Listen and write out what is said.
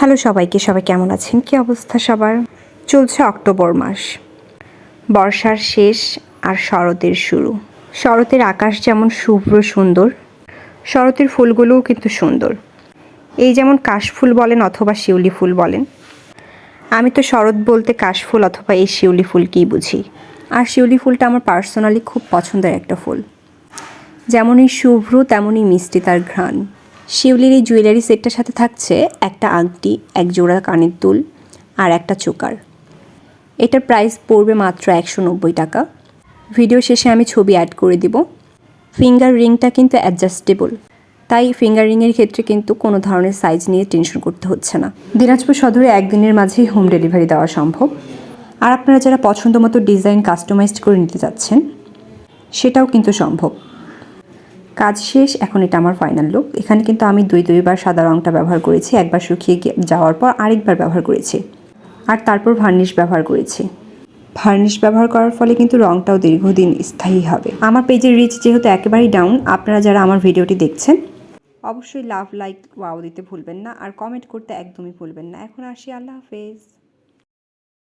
Hello সবাইকে, সবাই কেমন আছেন? কি অবস্থা সবার? চলছে অক্টোবর মাস। বর্ষার শেষ আর শরতের শুরু। শরতের আকাশ যেমন শুভ্র সুন্দর, শরতের ফুলগুলোও কিন্তু সুন্দর। এই যেমন কাশফুল বলেন অথবা শিউলি ফুল বলেন। আমি তো শরৎ বলতে কাশফুল অথবা এই শিউলি ফুলকেই বুঝি। আর শিউলি ফুলটা আমার পার্সোনালি খুব পছন্দের একটা ফুল। যেমনই শুভ্র, তেমনই মিষ্টি তার ঘ্রাণ। শিউলির এই জুয়েলারি সেটটার সাথে থাকছে একটা আংটি, এক জোড়া কানের দুল আর একটা চোকার। এটার প্রাইস পড়বে মাত্র একশো নব্বই টাকা। ভিডিও শেষে আমি ছবি অ্যাড করে দিব। ফিঙ্গার রিংটা কিন্তু অ্যাডজাস্টেবল তাই ফিঙ্গার রিংয়ের ক্ষেত্রে কিন্তু কোনো ধরনের সাইজ নিয়ে টেনশন করতে হচ্ছে না। দিনাজপুর সদরে একদিনের মাঝেই হোম ডেলিভারি দেওয়া সম্ভব। আর আপনারা যারা পছন্দ মতো ডিজাইন কাস্টমাইজড করে নিতে চাচ্ছেন সেটাও কিন্তু সম্ভব। কাজ শেষ, এখন এটা আমার ফাইনাল লুক এখানে কিন্তু আমি দুই, দুইবার সাদা রঙটা ব্যবহার করেছি, একবার শুকিয়ে যাওয়ার পর আরেকবার ব্যবহার করেছি। আর তারপর ভার্নিশ ব্যবহার করেছি। ভার্নিশ ব্যবহার করার ফলে কিন্তু রঙটাও দীর্ঘদিন স্থায়ী হবে। আমার পেজের রিচ যেহেতু একেবারেই ডাউন আপনারা যারা আমার ভিডিওটি দেখছেন, অবশ্যই লাভ লাইক ওয়াও দিতে ভুলবেন না। আর কমেন্ট করতে একদমই ভুলবেন না। এখন আসি, আল্লাহ হাফেজ।